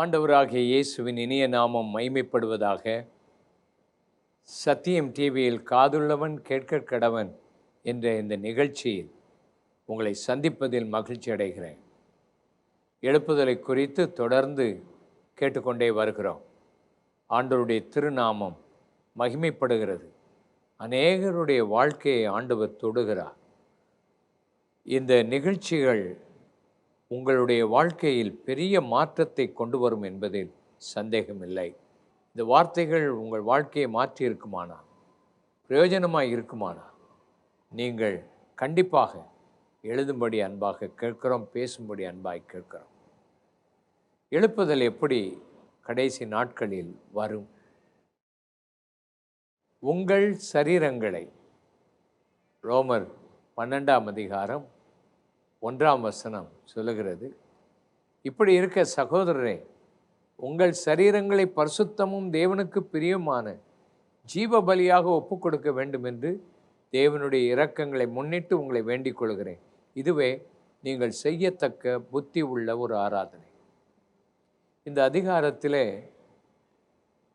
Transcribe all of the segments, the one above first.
ஆண்டவராகிய இயேசுவின் இனிய நாமம் மைமைப்படுவதாக சத்தியம் டிவியில் காதுள்ளவன் கேட்க கடவன் என்ற இந்த நிகழ்ச்சியில் உங்களை சந்திப்பதில் மகிழ்ச்சி அடைகிறேன். எழுப்புதலை குறித்து தொடர்ந்து கேட்டுக்கொண்டே வருகிறோம். ஆண்டவருடைய திருநாமம் மகிமைப்படுகிறது. அநேகருடைய வாழ்க்கையை ஆண்டவர் தொடுகிறார். இந்த நிகழ்ச்சிகள் உங்களுடைய வாழ்க்கையில் பெரிய மாற்றத்தை கொண்டு வரும் என்பதில் சந்தேகமில்லை. இந்த வார்த்தைகள் உங்கள் வாழ்க்கையை மாற்றி இருக்குமானா? பிரயோஜனமாக இருக்குமானா? நீங்கள் கண்டிப்பாக எழுதும்படி அன்பாக கேட்கிறோம் பேசும்படி அன்பாக கேட்கிறோம். எழுப்புதல் எப்படி கடைசி நாட்களில் வரும்? உங்கள் சரீரங்களை ரோமர் பன்னெண்டாம் அதிகாரம் ஒன்றாம் வசனம் சொல்லுகிறது இப்படி இருக்க சகோதரரே உங்கள் சரீரங்களை பரிசுத்தமும் தேவனுக்கு பிரியமான ஜீவ பலியாக ஒப்பு கொடுக்க வேண்டும் என்று தேவனுடைய இரக்கங்களை முன்னிட்டு உங்களை வேண்டிக் கொள்கிறேன். இதுவே நீங்கள் செய்யத்தக்க புத்தி உள்ள ஒரு ஆராதனை. இந்த அதிகாரத்திலே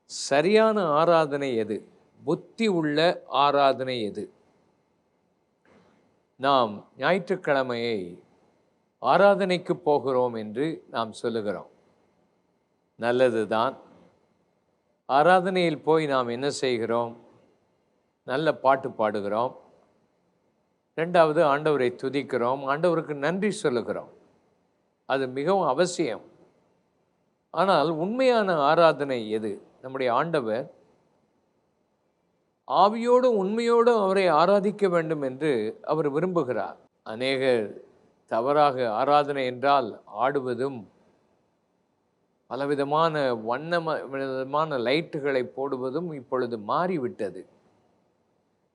சரியான ஆராதனை எது? புத்தி உள்ள ஆராதனை எது? நாம் ஞாயிற்றுக்கிழமையை ஆராதனைக்கு போகிறோம் என்று நாம் சொல்லுகிறோம். நல்லதுதான். ஆராதனையில் போய் நாம் என்ன செய்கிறோம்? நல்ல பாட்டு பாடுகிறோம். ரெண்டாவது ஆண்டவரை துதிக்கிறோம். ஆண்டவருக்கு நன்றி சொல்லுகிறோம். அது மிகவும் அவசியம். ஆனால் உண்மையான ஆராதனை எது? நம்முடைய ஆண்டவர் ஆவியோடும் உண்மையோடும் அவரை ஆராதிக்க வேண்டும் என்று அவர் விரும்புகிறார். அநேகர் தவறாக ஆராதனை என்றால் ஆடுவதும் பலவிதமான வண்ண விதமான லைட்டுகளை போடுவதும் இப்பொழுது மாறிவிட்டது.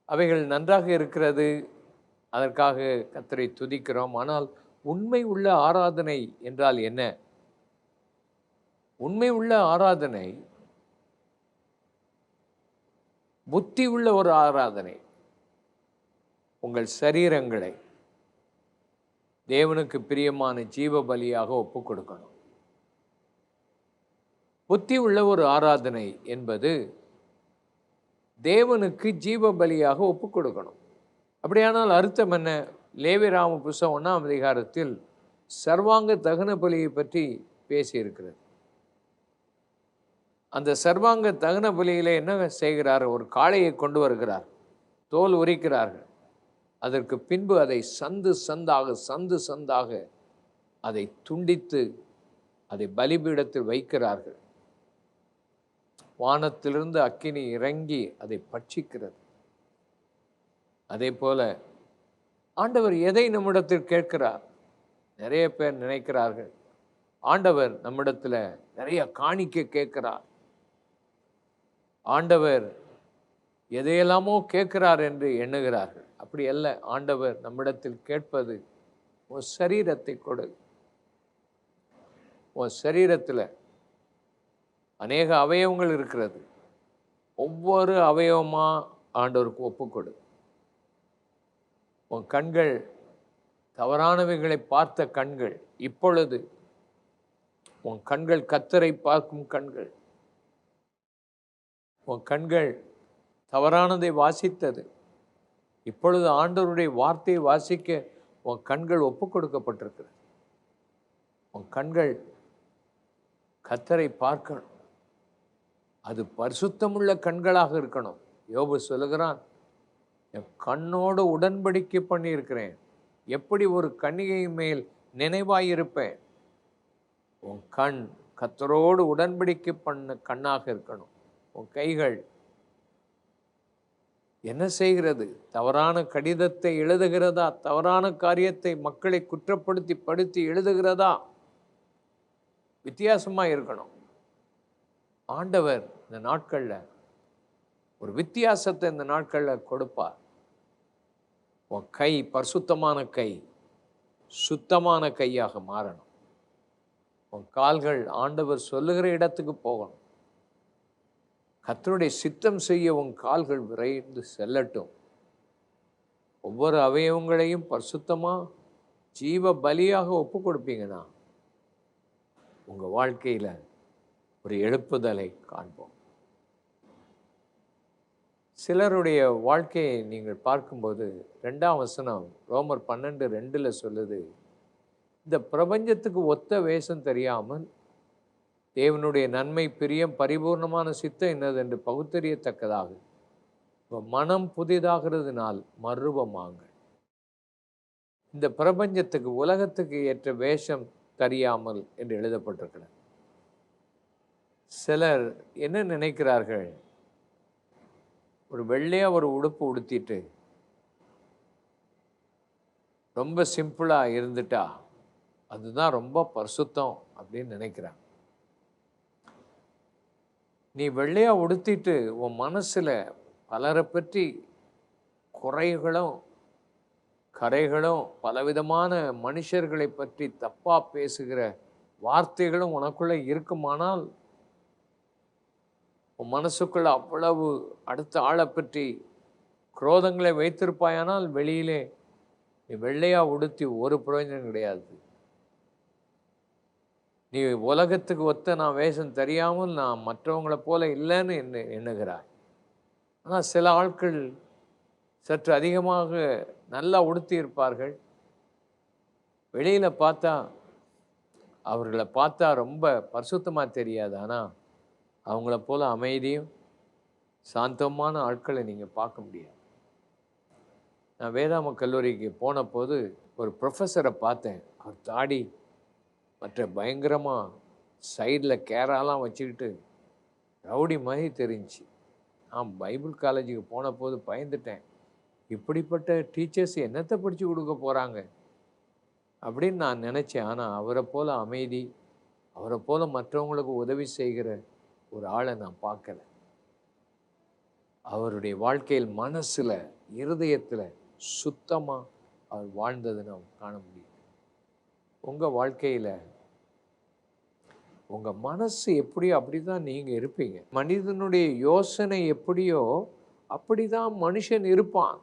அவைகள் நன்றாக இருக்கிறது அதற்காக கத்தரை துதிக்கிறோம். ஆனால் உண்மை உள்ள ஆராதனை என்றால் என்ன? உண்மை உள்ள ஆராதனை புத்தி உள்ள ஒரு ஆராதனை. உங்கள் சரீரங்களை தேவனுக்கு பிரியமான ஜீவ பலியாக ஒப்பு கொடுக்கணும். புத்தி உள்ள ஒரு ஆராதனை என்பது தேவனுக்கு ஜீவ பலியாக ஒப்பு கொடுக்கணும். அப்படியானால் அர்த்தம் என்ன? லேவிராம புஸ்தம் ஒன்றாம் அதிகாரத்தில் சர்வாங்க தகன பலியை பற்றி பேசியிருக்கிறது. அந்த சர்வாங்க தகுன பலியில் என்ன செய்கிறார்? ஒரு காளையை கொண்டு வருகிறார். தோல் உரிக்கிறார்கள். அதற்கு பின்பு அதை சந்து சந்தாக சந்து சந்தாக அதை துண்டித்து அதை பலிபீடத்தில் வைக்கிறார்கள். வானத்திலிருந்து அக்கினி இறங்கி அதை பட்சிக்கிறது. அதே போல ஆண்டவர் எதை நம்மிடத்தில் கேட்கிறார்? நிறைய பேர் நினைக்கிறார்கள். ஆண்டவர் நம்மிடத்தில் நிறைய காணிக்க கேட்கிறார். ஆண்டவர் எதையெல்லாமோ கேட்கிறார் என்று எண்ணுகிறார்கள். அப்படி அல்ல ஆண்டவர் நம்மிடத்தில் கேட்பது உன் சரீரத்தை கொடு. உன் சரீரத்தில் அநேக அவயவங்கள் இருக்கிறது. ஒவ்வொரு அவயவமாக ஆண்டவருக்கு ஒப்புக்கொடு. உன் கண்கள் தவறானவைகளை பார்த்த கண்கள் இப்பொழுது உன் கண்கள் கத்தரை பார்க்கும் கண்கள். உன் கண்கள் தவறானதை வாசித்தது. இப்பொழுது ஆண்டவருடைய வார்த்தையை வாசிக்க உன் கண்கள் ஒப்பு கொடுக்கப்பட்டிருக்கிறது. உன் கண்கள் கத்தரை பார்க்கணும். அது பரிசுத்தமுள்ள கண்களாக இருக்கணும். யோபு சொல்லுகிறான் என் கண்ணோடு உடன்படிக்கை பண்ணியிருக்கிறேன். எப்படி ஒரு கன்னிகை மேல் நினைவாயிருப்பேன்? உன் கண் கத்தரோடு உடன்படிக்கை பண்ண கண்ணாக இருக்கணும். உன் கைகள் என்ன செய்கிறது? தவறான கடிதத்தை எழுதுகிறதா? தவறான காரியத்தை மக்களை குற்றப்படுத்தி படுத்தி எழுதுகிறதா? வித்தியாசமாக இருக்கணும். ஆண்டவர் இந்த நாட்களில் ஒரு வித்தியாசத்தை இந்த நாட்களில் கொடுப்பார். உன் கை பரிசுத்தமான கை சுத்தமான கையாக மாறணும். உன் கால்கள் ஆண்டவர் சொல்லுகிற இடத்துக்கு போகணும். கத்தருடைய சித்தம் செய்ய உன் கால்கள் விரைந்து செல்லட்டும். ஒவ்வொரு அவயவங்களையும் பரிசுத்தமாக ஜீவ பலியாக ஒப்பு கொடுப்பீங்கன்னா உங்கள் வாழ்க்கையில் ஒரு எழுப்புதலை காண்போம். சிலருடைய வாழ்க்கையை நீங்கள் பார்க்கும்போது ரெண்டாம் வசனம் ரோமர் பன்னெண்டு ரெண்டில் சொல்லுது இந்த பிரபஞ்சத்துக்கு ஒத்த வேஷம் தெரியாமல் தேவனுடைய நன்மை பிரியம் பரிபூர்ணமான சித்தம் என்னது என்று பகுத்தறியத்தக்கதாக. இப்போ மனம் புதிதாகிறதுனால் மறுபமாங்கள் இந்த பிரபஞ்சத்துக்கு உலகத்துக்கு ஏற்ற வேஷம் தெரியாமல் என்று எழுதப்பட்டிருக்கிறது. சிலர் என்ன நினைக்கிறார்கள்? ஒரு வெள்ளையாக ஒரு உடுப்பு உடுத்திட்டு ரொம்ப சிம்பிளாக இருந்துட்டா அதுதான் ரொம்ப பரிசுத்தம் அப்படின்னு நினைக்கிறாங்க. நீ வெள்ளையாக உடுத்திட்டு உன் மனசில் பலரை பற்றி குறைகளும் கரைகளும் பலவிதமான மனுஷர்களை பற்றி தப்பாக பேசுகிற வார்த்தைகளும் உனக்குள்ளே இருக்குமானால் உன் மனசுக்குள்ள அவ்வளவு அடுத்த ஆளை பற்றி குரோதங்களை வைத்திருப்பாயானால் வெளியிலே நீ வெள்ளையாக உடுத்தி ஒரு பிரயோஜனம் கிடையாது. நீ உலகத்துக்கு ஒத்த நான் வேஷம் தெரியாமல் நான் மற்றவங்களை போல இல்லைன்னு என்ன எண்ணுகிறாய். ஆனால் சில ஆட்கள் சற்று அதிகமாக நல்லா உடுத்தி இருப்பார்கள். வெளியில் பார்த்தா அவர்களை பார்த்தா ரொம்ப பரிசுத்தமாக தெரியாது. ஆனால் அவங்கள போல் அமைதியும் சாந்தமான ஆட்களை நீங்கள் பார்க்க முடியாது. நான் வேதாம கல்லூரிக்கு போன போது ஒரு ப்ரொஃபஸரை பார்த்தேன். அவர் தாடி மற்ற பயங்கரமாக சைடில் கேராலாம் வச்சுக்கிட்டு ரவுடி மாதிரி தெரிஞ்சுச்சு நான் பைபிள் காலேஜுக்கு போன போது பயந்துட்டேன். இப்படிப்பட்ட டீச்சர்ஸ் என்னத்தை படித்து கொடுக்க போகிறாங்க அப்படின்னு நான் நினச்சேன். ஆனால் அவரை போல் அமைதி அவரை போல் மற்றவங்களுக்கு உதவி செய்கிற ஒரு ஆளை நான் பார்க்கல. அவருடைய வாழ்க்கையில் மனசில் இருதயத்தில் சுத்தமாக அவர் வாழ்ந்ததை நாம் காண முடியும் உங்கள் வாழ்க்கையில் உங்கள் மனசு எப்படியோ அப்படி தான் நீங்கள் இருப்பீங்க. மனிதனுடைய யோசனை எப்படியோ அப்படி தான் மனுஷன் இருப்பான்.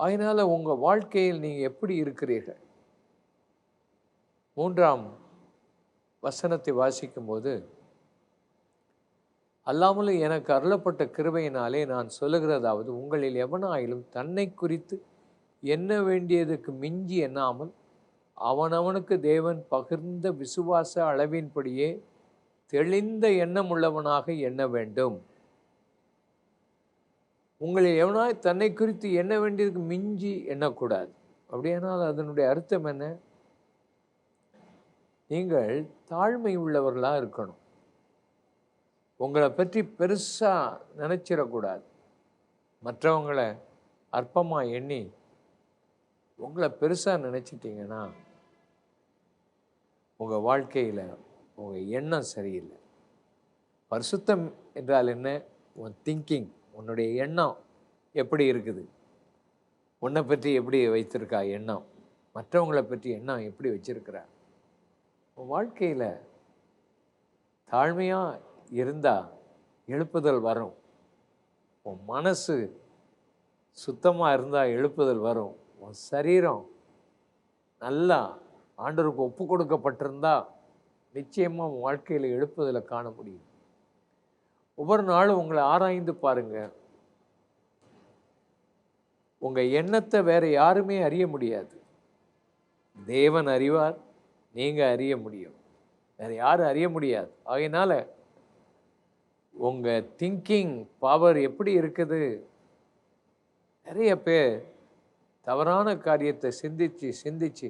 அதனால் உங்கள் வாழ்க்கையில் நீங்கள் எப்படி இருக்கிறீர்கள்? மூன்றாம் வசனத்தை வாசிக்கும்போது அல்லாமலும் எனக்கு அருளப்பட்ட கிருபையினாலே நான் சொல்லுகிறதாவது உங்களில் எவனாயிலும் தன்னை குறித்து எண்ண வேண்டியதுக்கு மிஞ்சி எண்ணாமல் அவனவனுக்கு தேவன் பகிர்ந்த விசுவாச அளவின்படியே தெளிந்த எண்ணம் உள்ளவனாக எண்ண வேண்டும். உங்களை எவனாய் தன்னை குறித்து எண்ண வேண்டியதுக்கு மிஞ்சி எண்ணக்கூடாது. அப்படியானால் அதனுடைய அர்த்தம் என்ன? நீங்கள் தாழ்மை உள்ளவர்களாக இருக்கணும். உங்களை பற்றி பெருசாக நினச்சிடக்கூடாது. மற்றவங்களை அற்பமாக எண்ணி உங்களை பெருசாக நினச்சிட்டிங்கன்னா உங்கள் வாழ்க்கையில் உங்கள் எண்ணம் சரியில்லை. பரிசுத்தம் என்றால் என்ன? உன் திங்கிங் உன்னுடைய எண்ணம் எப்படி இருக்குது? உன்னை பற்றி எப்படி வைத்திருக்கா எண்ணம்? மற்றவங்களை பற்றி எண்ணம் எப்படி வச்சிருக்கிறா? உன் வாழ்க்கையில் தாழ்மையாக இருந்தால் எழுப்புதல் வரும். உன் மனசு சுத்தமாக இருந்தால் எழுப்புதல் வரும். உன் சரீரம் நல்லா ஆண்டவருக்கு ஒப்பு கொடுக்கப்பட்டிருந்தா நிச்சயமாக உன் வாழ்க்கையில் எழுப்பதில் காண முடியும். ஒவ்வொரு நாளும் உங்களை ஆராய்ந்து பாருங்க. உங்கள் எண்ணத்தை வேறு யாருமே அறிய முடியாது. தேவன் அறிவார் நீங்கள் அறிய முடியும். வேற யாரும் அறிய முடியாது. ஆகையினால் உங்கள் திங்கிங் பவர் எப்படி இருக்குது? நிறைய பேர் தவறான காரியத்தை சிந்தித்து சிந்தித்து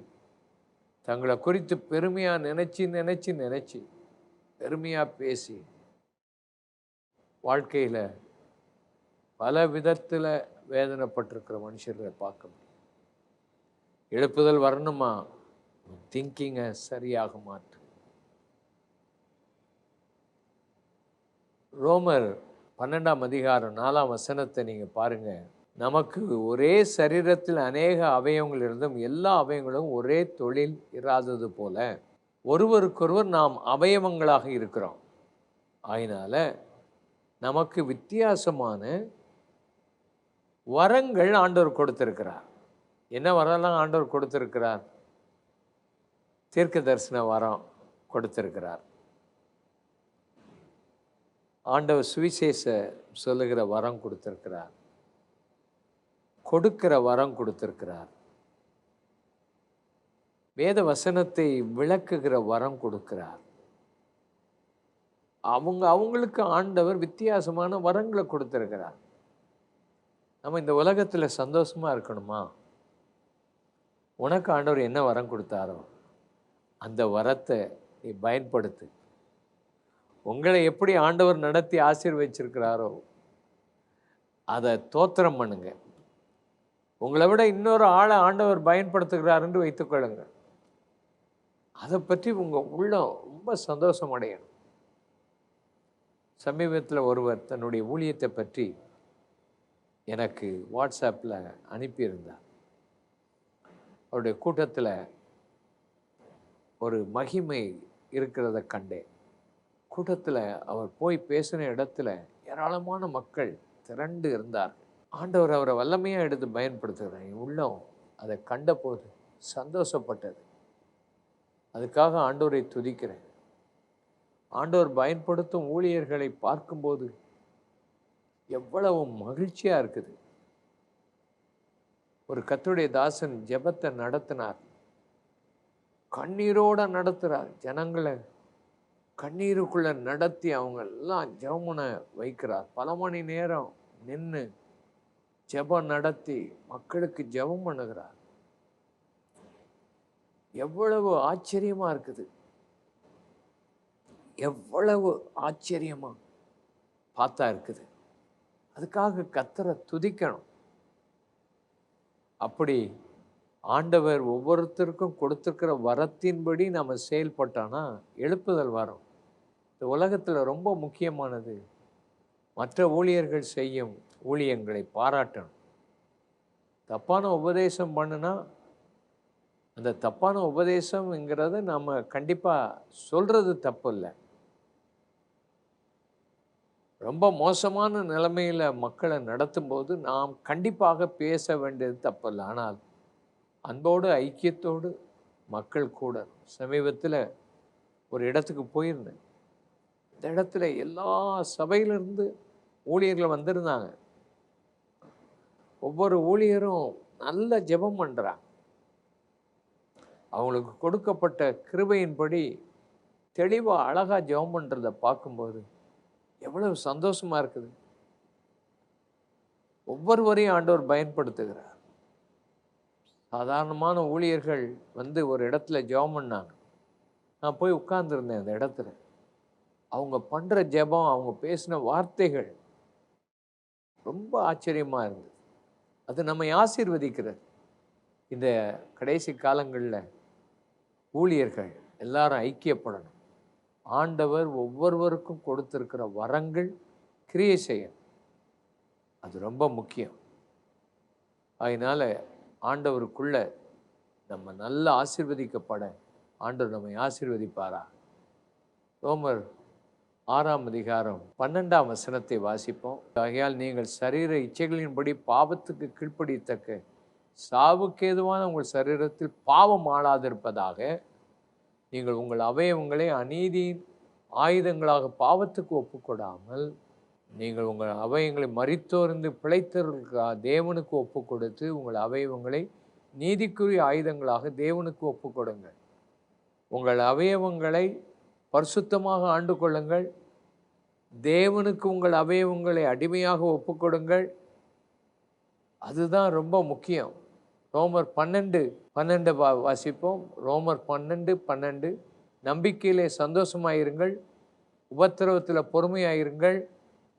தங்களை குறித்து பெருமையாக நினச்சி நினச்சி நினச்சி பெருமையாக பேசி வாழ்க்கையில் பல விதத்தில் வேதனைப்பட்டிருக்கிற மனுஷர்களை பார்க்க முடியும். எழுப்புதல் வரணுமா? திங்கிங்கை சரியாக மாற்று. ரோமர் பன்னெண்டாம் அதிகாரம் நாலாம் வசனத்தை நீங்கள் பாருங்கள் நமக்கு ஒரே சரீரத்தில் அநேக அவயங்கள் இருந்தும் எல்லா அவயங்களும் ஒரே தொழில் இராதது போல ஒருவருக்கொருவர் நாம் அவயவங்களாக இருக்கிறோம். அதனால் நமக்கு வித்தியாசமான வரங்கள் ஆண்டவர் கொடுத்திருக்கிறார். என்ன வரலாம் ஆண்டவர் கொடுத்திருக்கிறார்? தீர்க்க தரிசன வரம் கொடுத்திருக்கிறார். ஆண்டவர் சுவிசேஷ சொல்லுகிற வரம் கொடுத்திருக்கிறார். கொடுக்கிற வரம் கொடுத்துருக்கிறார். வேத வசனத்தை விளக்குகிற வரம் கொடுக்கிறார். அவங்க அவங்களுக்கு ஆண்டவர் வித்தியாசமான வரங்களை கொடுத்துருக்கிறார். நம்ம இந்த உலகத்தில் சந்தோஷமா இருக்கணுமா? உனக்கு ஆண்டவர் என்ன வரம் கொடுத்தாரோ அந்த வரத்தை நீ பயன்படுத்து. உங்களை எப்படி ஆண்டவர் நடத்தி ஆசீர்வச்சிருக்கிறாரோ அதை தோத்திரம் பண்ணுங்கள் உங்களை விட இன்னொரு ஆளை ஆண்டவர் பயன்படுத்துகிறார் என்று வைத்துக்கொள்ளுங்க அதை பற்றி உங்கள் உள்ளம் ரொம்ப சந்தோஷம் அடையணும் சமீபத்தில் ஒருவர் தன்னுடைய ஊழியத்தை பற்றி எனக்கு வாட்ஸ்அப்பில் அனுப்பியிருந்தார். அவருடைய கூட்டத்தில் ஒரு மகிமை இருக்கிறத கண்டேன். கூட்டத்தில் அவர் போய் பேசின இடத்துல ஏராளமான மக்கள் திரண்டு இருந்தார்கள். ஆண்டவர் அவரை வல்லமையாக எடுத்து பயன்படுத்துகிறார். என் உள்ளம் அதை கண்டபோது சந்தோஷப்பட்டது. அதுக்காக ஆண்டோரை துதிக்கிறேன். ஆண்டோர் பயன்படுத்தும் ஊழியர்களை பார்க்கும்போது எவ்வளவு மகிழ்ச்சியாக இருக்குது. ஒரு கத்துடைய தாசன் ஜெபத்தை நடத்தினார். கண்ணீரோட நடத்துகிறார் ஜனங்களை கண்ணீருக்குள்ளே நடத்தி அவங்கெல்லாம் ஜெபமுனை வைக்கிறார். பல மணி நேரம் நின்று ஜெபம் நடத்தி மக்களுக்கு ஜெபம் பண்ணுகிறார். எவ்வளவு ஆச்சரியமாக இருக்குது. எவ்வளவு ஆச்சரியமாக பார்த்தா இருக்குது. அதுக்காக கத்தரை துதிக்கணும். அப்படி ஆண்டவர் ஒவ்வொருத்தருக்கும் கொடுத்துருக்கிற வரத்தின்படி நம்ம செயல்பட்டோன்னா எழுப்புதல் வரும். இந்த உலகத்தில் ரொம்ப முக்கியமானது மற்ற ஊழியர்கள் செய்யும் ஊழியங்களை பாராட்டணும். தப்பான உபதேசம் பண்ணுனா அந்த தப்பான உபதேசம்ங்கிறத நம்ம கண்டிப்பாக சொல்கிறது தப்பு இல்லை ரொம்ப மோசமான நிலைமையில் மக்களை நடத்தும்போது நாம் கண்டிப்பாக பேச வேண்டியது தப்பில்லை. ஆனால் அன்போடு ஐக்கியத்தோடு மக்கள் கூட சமீபத்தில் ஒரு இடத்துக்கு போயிருந்தேன். இந்த இடத்துல எல்லா சபையிலிருந்து ஊழியர்கள் வந்திருந்தாங்க. ஒவ்வொரு ஊழியரும் நல்ல ஜெபம் பண்ணுறாங்க அவங்களுக்கு கொடுக்கப்பட்ட கிருபையின்படி தெளிவாக அழகாக ஜெபம் பண்ணுறத பார்க்கும்போது எவ்வளவு சந்தோஷமா இருக்குது. ஒவ்வொருவரையும் ஆண்டவர் பயன்படுத்துகிறார். சாதாரணமான ஊழியர்கள் வந்து ஒரு இடத்துல ஜெபம் பண்ணாங்க. நான் போய் உட்கார்ந்துருந்தேன் அந்த இடத்துல. அவங்க பண்ணுற ஜெபம் அவங்க பேசின வார்த்தைகள் ரொம்ப ஆச்சரியமாக இருந்தது. அது நம்மை ஆசீர்வதிக்கிறது. இந்த கடைசி காலங்களில் ஊழியர்கள் எல்லாரும் ஐக்கியப்படணும். ஆண்டவர் ஒவ்வொருவருக்கும் கொடுத்திருக்கிற வரங்கள் கிரியை செய்யணும். அது ரொம்ப முக்கியம். அதனால் ஆண்டவருக்குள்ள நம்ம நல்லா ஆசிர்வதிக்கப்பட ஆண்டவர் நம்மை ஆசிர்வதிப்பாரா? ரோமர் ஆறாம் அதிகாரம் பன்னெண்டாம் வசனத்தை வாசிப்போம். ஆகையால் நீங்கள் சரீர இச்சைகளின்படி பாவத்துக்கு கீழ்ப்படித்தக்க சாவுக்கேதுவான உங்கள் சரீரத்தில் பாவம் ஆளாதிருப்பதாக நீங்கள் உங்கள் அவயவங்களை அநீதியின் ஆயுதங்களாக பாவத்துக்கு ஒப்புக்கொடாமல் நீங்கள் உங்கள் அவயவங்களை மறித்தோர்ந்து பிழைத்தவர்களுக்காக தேவனுக்கு ஒப்பு கொடுத்து உங்கள் அவயவங்களை நீதிக்குரிய ஆயுதங்களாக தேவனுக்கு ஒப்பு கொடுங்கள் உங்கள் அவயவங்களை பரிசுத்தமாக ஆண்டு கொள்ளுங்கள் தேவனுக்கு உங்கள் அவயவங்களை அடிமையாக ஒப்புக்கொடுங்கள். அதுதான் ரொம்ப முக்கியம். ரோமர் பன்னெண்டு பன்னெண்டு வா வாசிப்போம். ரோமர் பன்னெண்டு பன்னெண்டு. நம்பிக்கையிலே சந்தோஷமாயிருங்கள். உபத்திரவத்தில் பொறுமையாயிருங்கள்.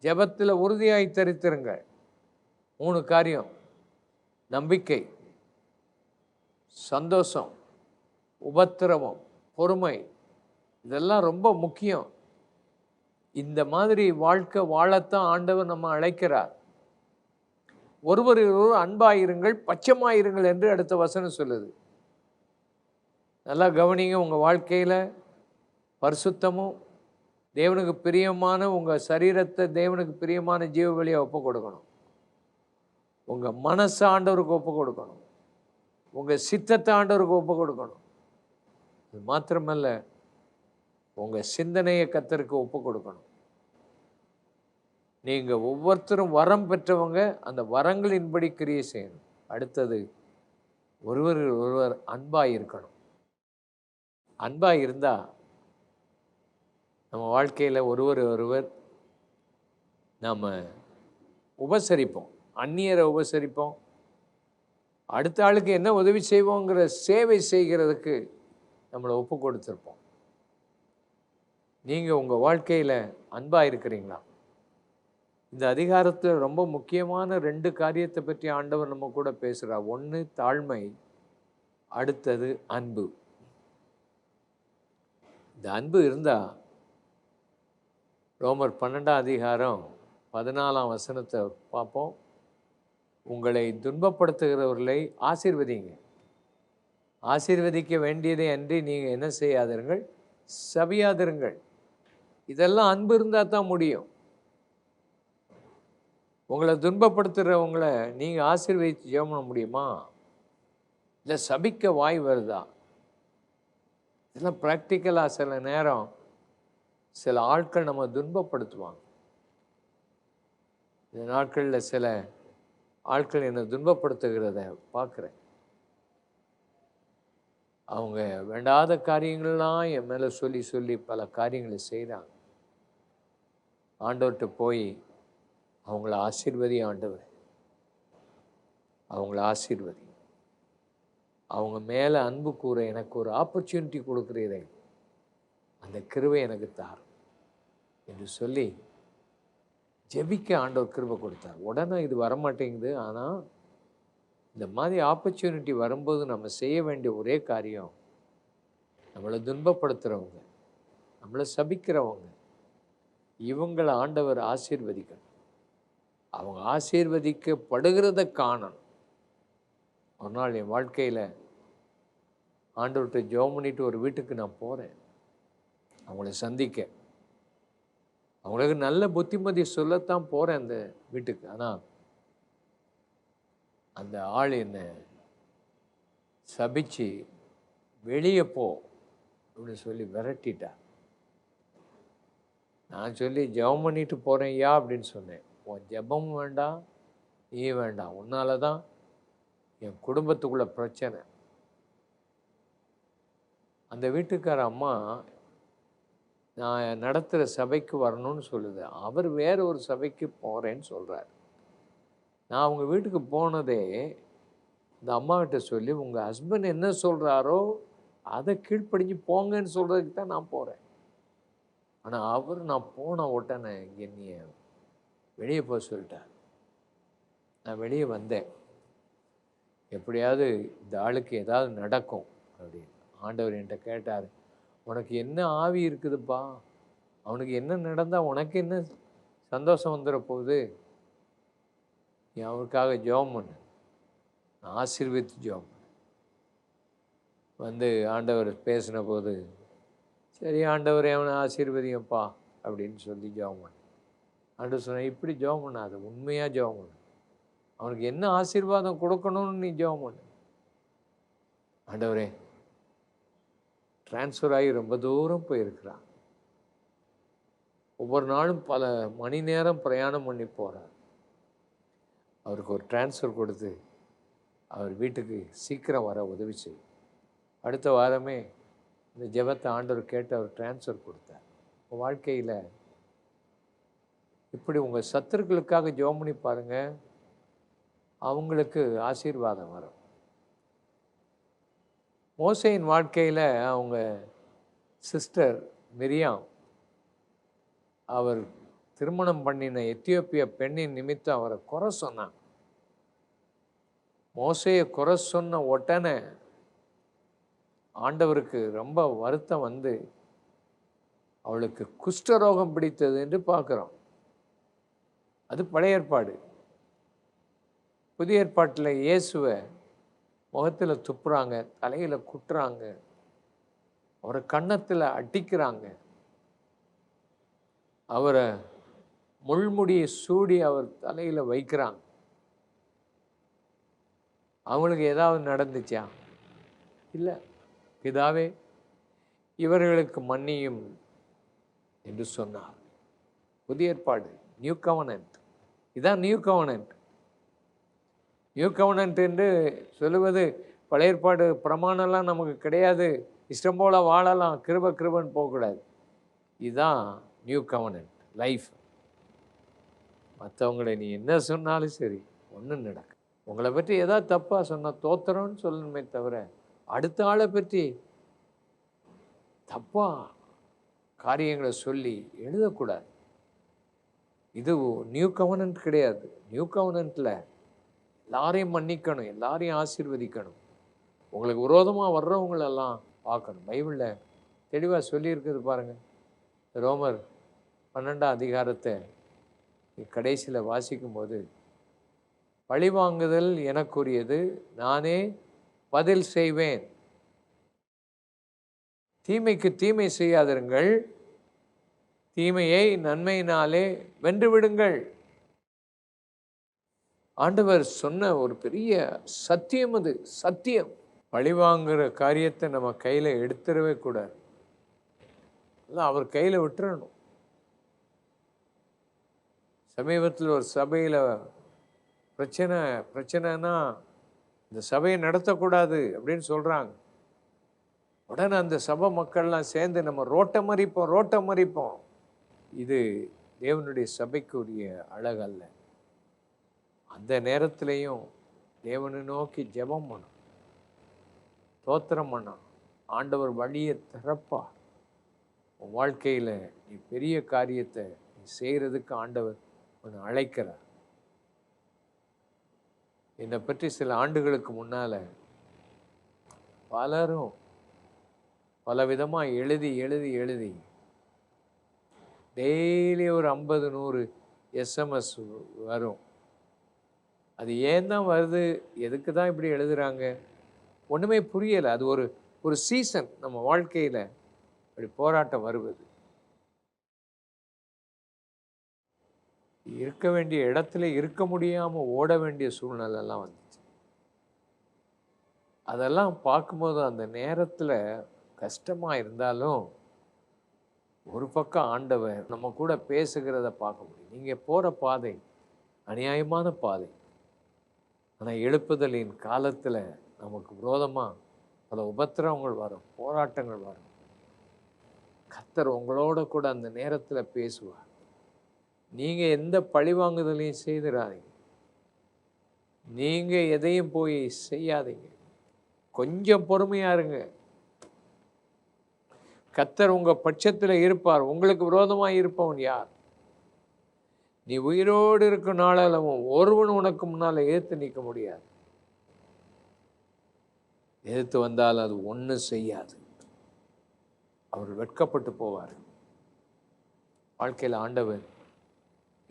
ஜெபத்தில் உறுதியாய் தரித்திருங்கள். மூணு காரியம். நம்பிக்கை சந்தோஷம் உபத்திரவம் பொறுமை. இதெல்லாம் ரொம்ப முக்கியம். இந்த மாதிரி வாழ்க்கை வாழத்தான் ஆண்டவர் நம்ம அழைக்கிறார். ஒருவர் ஒருவர் அன்பாயிருங்கள் பச்சமாயிருங்கள் என்று அடுத்த வசனம் சொல்லுது. நல்லா கவனிங்க உங்கள் வாழ்க்கையில் பரிசுத்தமும் தேவனுக்கு பிரியமான உங்கள் சரீரத்தை தேவனுக்கு பிரியமான ஜீவ வழியை ஒப்பு கொடுக்கணும். உங்கள் மனசை ஆண்டவருக்கு ஒப்பு கொடுக்கணும். உங்கள் சித்தத்தை ஆண்டவருக்கு ஒப்பு கொடுக்கணும். அது மாத்திரமல்ல உங்கள் சிந்தனையை கத்தருக்கு ஒப்பு கொடுக்கணும். நீங்கள் ஒவ்வொருத்தரும் வரம் பெற்றவங்க அந்த வரங்களின்படி கிரியை செய்யணும். அடுத்தது ஒருவர் ஒருவர் அன்பாக இருக்கணும். அன்பாக இருந்தால் நம்ம வாழ்க்கையில் ஒருவர் ஒருவர் நாம் உபசரிப்போம். அந்நியரை உபசரிப்போம். அடுத்த ஆளுக்கு என்ன உதவி செய்வோங்கிற சேவை செய்கிறதுக்கு நம்மளை ஒப்பு கொடுத்துருப்போம். நீங்கள் உங்கள் வாழ்க்கையில் அன்பாக இருக்கிறீங்களா? இந்த அதிகாரத்தில் ரொம்ப முக்கியமான ரெண்டு காரியத்தை பற்றி ஆண்டவர் நம்ம கூட பேசுகிறார் ஒன்று தாழ்மை அடுத்தது அன்பு. இந்த அன்பு இருந்தால் ரோமர் பன்னெண்டாம் அதிகாரம் பதினாலாம் வசனத்தை பார்ப்போம். உங்களை துன்பப்படுத்துகிறவர்களை ஆசீர்வதிங்க ஆசீர்வதிக்க வேண்டியதை அன்றி நீங்கள் என்ன செய்யாதிருங்கள் சபியாதிருங்கள் இதெல்லாம் அன்பு இருந்தால் தான் முடியும். உங்களை துன்பப்படுத்துகிறவங்களை நீங்கள் ஆசீர்வதித்து ஜெபம் பண்ண முடியுமா? இல்லை சபிக்க வாய் வருதா? இதெல்லாம் ப்ராக்டிக்கலாக சில நேரம் சில ஆட்கள் நம்ம துன்பப்படுத்துவாங்க. இந்த நாட்களில் சில ஆட்கள் என்னை துன்பப்படுத்துகிறத பார்க்குறேன். அவங்க வேண்டாத காரியங்கள்லாம் என் மேலே சொல்லி சொல்லி பல காரியங்களை செய்கிறாங்க ஆண்டவர்கிட்ட போய் அவங்கள ஆசீர்வதி ஆண்டவர். அவங்கள ஆசீர்வதி. அவங்க மேலே அன்பு கூற எனக்கு ஒரு ஆப்பர்ச்சுனிட்டி கொடுக்குறீரே. அந்த கிருவை எனக்கு தார் என்று சொல்லி ஜெபிக்க ஆண்டவர் கிருபை கொடுத்தார். உடனே இது வரமாட்டேங்குது. ஆனால் இந்த மாதிரி ஆப்பர்ச்சுனிட்டி வரும்போது நம்ம செய்ய வேண்டிய ஒரே காரியம் நம்மளை துன்பப்படுத்துகிறவங்க நம்மளை சபிக்கிறவங்க. இவங்களை ஆண்டவர் ஆசீர்வதிக்கணும். அவங்க ஆசீர்வதிக்கப்படுகிறத காணணும். ஒரு நாள் என் வாழ்க்கையில் ஆண்டவர்கிட்ட ஜோம் பண்ணிட்டு ஒரு வீட்டுக்கு நான் போகிறேன் அவங்கள சந்திக்க. அவங்களுக்கு நல்ல புத்திமதி சொல்லத்தான் போகிறேன் அந்த வீட்டுக்கு. ஆனால் அந்த ஆள் என்னை? சபிச்சு வெளியே போ அப்படின்னு சொல்லி விரட்டிட்டா. நான் சொல்லி ஜெபம் பண்ணிட்டு போகிறேன் ஐயா அப்படின்னு சொன்னேன். உன் ஜெபமும் வேண்டாம் நீ வேண்டாம். உன்னால தான் என் குடும்பத்துக்குள்ள பிரச்சனை. அந்த வீட்டுக்கார அம்மா நான் நடத்துகிற சபைக்கு வரணும்னு சொல்லுது. அவர் வேற ஒரு சபைக்கு போகிறேன்னு சொல்கிறார் நான் அவங்க வீட்டுக்கு போனதே இந்த அம்மாக்கிட்ட சொல்லி உங்கள் ஹஸ்பண்ட் என்ன சொல்கிறாரோ அதை கீழ்ப்படிஞ்சு போங்கன்னு சொல்கிறதுக்கு தான் நான் போகிறேன் ஆனால் அவர் நான் போன உடனே என்னைய வெளியே போக சொல்லிட்டார். நான் வெளியே வந்தேன். எப்படியாவது இந்த ஆளுக்கு ஏதாவது நடக்கும் அப்படின்னு. ஆண்டவர் என்கிட்ட கேட்டார் உனக்கு என்ன ஆவி இருக்குதுப்பா? அவனுக்கு என்ன நடந்தால் உனக்கு என்ன சந்தோஷம் வந்துட போகுது? நீ அவனுக்காக ஜோம் பண்ணு ஆசீர்வித்து ஜோம் வந்து ஆண்டவர் பேசின போது சரி ஆண்டவர் அவனை ஆசீர்வதிங்கப்பா அப்படின்னு சொல்லி ஜோம் பண்ணு ஆண்டவர் சொன்ன இப்படி ஜெபம் பண்ணாது உண்மையாக ஜோம் பண்ணு. அவனுக்கு என்ன ஆசீர்வாதம் கொடுக்கணும்னு நீ ஜோம் பண்ணு. ஆண்டவரே ட்ரான்ஸ்ஃபர் ஆகி ரொம்ப தூரம் போயிருக்கிறான். ஒவ்வொரு நாளும் பல மணி நேரம் பிரயாணம் பண்ணி போகிறார் அவருக்கு ஒரு ட்ரான்ஸ்ஃபர் கொடுத்து அவர் வீட்டுக்கு சீக்கிரம் வர உதவி செய்யும். அடுத்த வாரமே இந்த ஜெபத்தை ஆண்டவர் கேட்டு அவர் ட்ரான்ஸ்ஃபர் கொடுத்தார். உங்கள் வாழ்க்கையில் இப்படி உங்கள் சத்துருக்களுக்காக ஜெபம் பண்ணி பாருங்கள் அவங்களுக்கு ஆசீர்வாதம் வரும். மோசையின் வாழ்க்கையில் அவங்க சிஸ்டர் மிரியாம் அவர் திருமணம் பண்ணின எத்தியோப்பிய பெண்ணின் நிமித்தம் அவரை குறை சொன்னாங்க. மோசையை குறை சொன்ன உடனே ஆண்டவருக்கு ரொம்ப வருத்தம் வந்து அவளுக்கு குஷ்டரோகம் பிடித்தது என்று பார்க்குறோம். அது பழைய ஏற்பாடு. புதிய ஏற்பாட்டில் இயேசுவை முகத்தில் துப்புறாங்க தலையில் குட்டுறாங்க அவரை கன்னத்தில் அடிக்கிறாங்க. அவரை முள்முடியை சூடி அவர் தலையில் வைக்கிறாங்க. அவங்களுக்கு ஏதாவது நடந்துச்சா? இல்லை. பிதாவே இவர்களுக்கு மன்னியும் என்று சொன்னார். புதிய ஏற்பாடு. நியூ கவனன்ட் இதான் நியூ கவனன்ட் நியூ கவனன்ட் என்று சொல்லுவது பழைய ஏற்பாடு பிரமாணம்லாம் நமக்கு கிடையாது. இஷ்டம் போல் வாழலாம். கிருப கிருபன்னு போகக்கூடாது. இதுதான் நியூ கவனன்ட் லைஃப் மற்றவங்களை நீ என்ன சொன்னாலும் சரி ஒன்றும் நடக்கும் உங்களை பற்றி எதாவது தப்பாக சொன்னால் தோத்துறோன்னு சொல்லணுமே தவிர அடுத்த ஆளை பற்றி தப்பாக காரியங்களை சொல்லி எழுதக்கூடாது. இது நியூ கவனன்ட் கிடையாது. நியூ கவனன்ட்டில் எல்லாரையும் மன்னிக்கணும் எல்லாரையும் ஆசீர்வதிக்கணும். உங்களுக்கு விரோதமாக வர்றவங்களெல்லாம் பார்க்கணும். பைபிளில் தெளிவாக சொல்லியிருக்குது பாருங்கள் ரோமர் பன்னெண்டாம் அதிகாரத்தை கடைசியில் வாசிக்கும்போது பழிவாங்குதல் எனக்குரியது நானே பதில் செய்வேன். தீமைக்கு தீமை செய்யாதிருங்கள். தீமையை நன்மையினாலே வென்று விடுங்கள் ஆண்டவர் சொன்ன ஒரு பெரிய சத்தியம் அது சத்தியம். பழிவாங்குகிற காரியத்தை நம்ம கையில் எடுத்துடவே கூடாது. அவர் கையில் விட்டுறணும். சமீபத்தில் ஒரு சபையில் பிரச்சனை பிரச்சனைனா இந்த சபையை நடத்தக்கூடாது அப்படின்னு சொல்கிறாங்க உடனே அந்த சபை மக்கள்லாம் சேர்ந்து நம்ம ரோட்டை மறிப்போம் ரோட்டை மறிப்போம். இது தேவனுடைய சபைக்குரிய அழகல்ல. அந்த நேரத்திலையும் தேவனை நோக்கி ஜெபம் பண்ணும் தோத்திரம் பண்ணணும். ஆண்டவர் வழியை திறப்பா உன் வாழ்க்கையில் நீ பெரிய காரியத்தை நீ செய்கிறதுக்கு ஆண்டவர் உன்னை அழைக்கிறார். என்னை பற்றி சில ஆண்டுகளுக்கு முன்னால் பலரும் பல விதமாக எழுதி எழுதி எழுதி டெய்லி ஒரு ஐம்பது நூறு எஸ்எம்எஸ் வரும். அது ஏன் தான் வருது? எதுக்கு தான் இப்படி எழுதுகிறாங்க ஒன்றுமே புரியலை. அது ஒரு ஒரு சீசன் நம்ம வாழ்க்கையில். அப்படி போராட்டம் வருவது. இருக்க வேண்டிய இடத்துல இருக்க முடியாமல் ஓட வேண்டிய சூழ்நிலைலாம் வந்துச்சு. அதெல்லாம் பார்க்கும்போது அந்த நேரத்தில் கஷ்டமாக இருந்தாலும் ஒரு பக்கம் ஆண்டவர் நம்ம கூட பேசுகிறத பார்க்க முடியும். நீங்கள் போகிற பாதை அநியாயமான பாதை. ஆனால் எழுப்புதலின் காலத்தில் நமக்கு விரோதமாக பல உபத்திரவங்கள் வரும் போராட்டங்கள் வரும். கத்தர் உங்களோட கூட அந்த நேரத்தில் பேசுவார். நீங்கள் எந்த பழிவாங்குதலையும் செய்திடாதீங்க. நீங்கள் எதையும் போய் செய்யாதீங்க. கொஞ்சம் பொறுமையாக இருங்க. கத்தர் உங்கள் பட்சத்தில் இருப்பார். உங்களுக்கு விரோதமாக இருப்பவன் யார்? நீ உயிரோடு இருக்கும் நாளளவும் ஒருவன் உனக்கு முன்னால் எதிர்த்து நிற்க முடியாது. எதிர்த்து வந்தால் அது ஒன்றும் செய்யாது. அவர் வெட்கப்பட்டு போவார். வாழ்க்கையில் ஆண்டவர்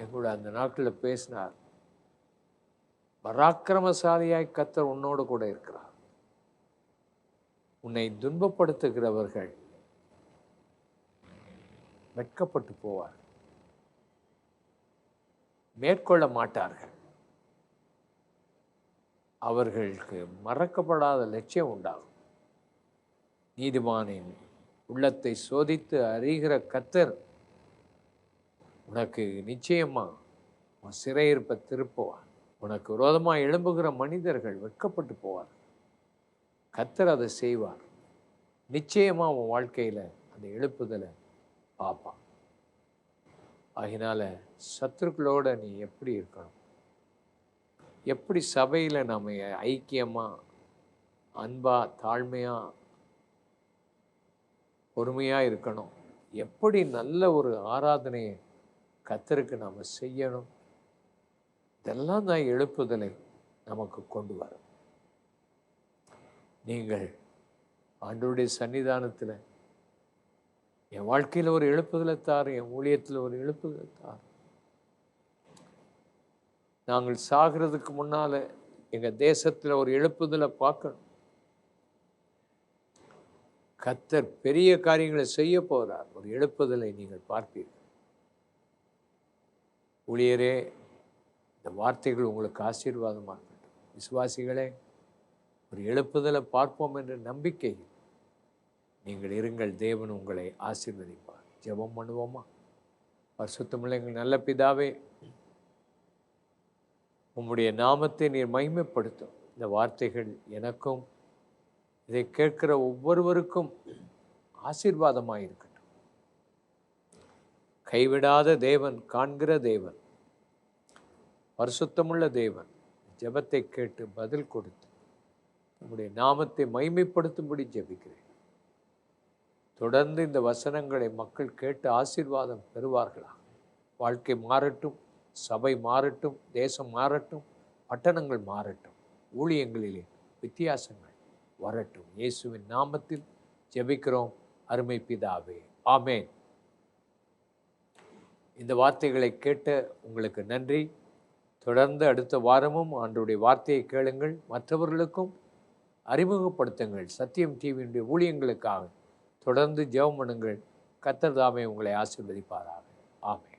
எங்கூட அந்த நாட்களில் பேசினார். பராக்கிரமசாலியாய் கத்தர் உன்னோடு கூட இருக்கிறார். உன்னை துன்பப்படுத்துகிறவர்கள் வெட்கப்பட்டு போவார் மேற்கொள்ள மாட்டார்கள். அவர்களுக்கு மறக்கப்படாத லட்சியம் உண்டாகும். நீதிமானின் உள்ளத்தை சோதித்து அறிகிற கத்தர் உனக்கு நிச்சயமாக உன் சிறையிருப்பை திருப்புவார் உனக்கு விரோதமாக எழும்புகிற மனிதர்கள் வெட்கப்பட்டு போவார் கத்தர் அதை செய்வார். நிச்சயமாக உன் வாழ்க்கையில் அந்த எழுப்புதலை பார்ப்பான். அதனால் சத்துருக்களோட நீ எப்படி இருக்கணும்? எப்படி சபையில் நம்ம ஐக்கியமாக அன்பாக தாழ்மையாக பொறுமையாக இருக்கணும்? எப்படி நல்ல ஒரு ஆராதனையை கத்தருக்கு நாம் செய்யணும். இதெல்லாம் தான் எழுப்புதலை நமக்கு கொண்டு வரும். நீங்கள் ஆண்டவருடைய சன்னிதானத்தில் என் வாழ்க்கையில் ஒரு எழுப்புதலை தார் என் ஊழியத்தில் ஒரு எழுப்புதலை தார் நாங்கள் சாகிறதுக்கு முன்னால் எங்கள் தேசத்தில் ஒரு எழுப்புதலை பார்க்கணும். கத்தர் பெரிய காரியங்களை செய்ய போகிறார் ஒரு எழுப்புதலை நீங்கள் பார்ப்பீர்கள். ஊழியரே இந்த வார்த்தைகள் உங்களுக்கு ஆசீர்வாதமாக இருக்கட்டும். விசுவாசிகளே ஒரு எழுப்புதலை பார்ப்போம் என்ற நம்பிக்கை நீங்கள் இருங்கள். தேவன் உங்களை ஆசீர்வதிப்பார். ஜெபம் பண்ணுவோமா? பரிசுத்தமுள்ள எங்கள் நல்ல பிதாவே உம்முடைய நாமத்தை நீர் மகிமைப்படுத்தும். இந்த வார்த்தைகள் எனக்கும் இதை கேட்கிற ஒவ்வொருவருக்கும் ஆசீர்வாதமாக இருக்கட்டும். கைவிடாத தேவன் காண்கிற தேவன் பரிசுத்தமுள்ள தேவன் ஜெபத்தை கேட்டு பதில் கொடுத்து உங்களுடைய நாமத்தை மைமைப்படுத்தும்படி ஜெபிக்கிறேன். தொடர்ந்து இந்த வசனங்களை மக்கள் கேட்டு ஆசீர்வாதம் பெறுவார்களா? வாழ்க்கை மாறட்டும் சபை மாறட்டும் தேசம் மாறட்டும் பட்டணங்கள் மாறட்டும் ஊழியங்களிலே வித்தியாசங்கள் வரட்டும். இயேசுவின் நாமத்தில் ஜெபிக்கிறோம். அருமை பிதாவே ஆமேன். இந்த வார்த்தைகளை கேட்ட உங்களுக்கு நன்றி. தொடர்ந்து அடுத்த வாரமும் ஆண்டுடைய வார்த்தையை கேளுங்கள் மற்றவர்களுக்கும் அறிமுகப்படுத்துங்கள். சத்தியம் டிவியினுடைய ஊழியங்களுக்காக தொடர்ந்து ஜெபம் பண்ணுங்கள். கத்தர் தாமே உங்களை ஆசீர்வதிப்பாராக. ஆமென்.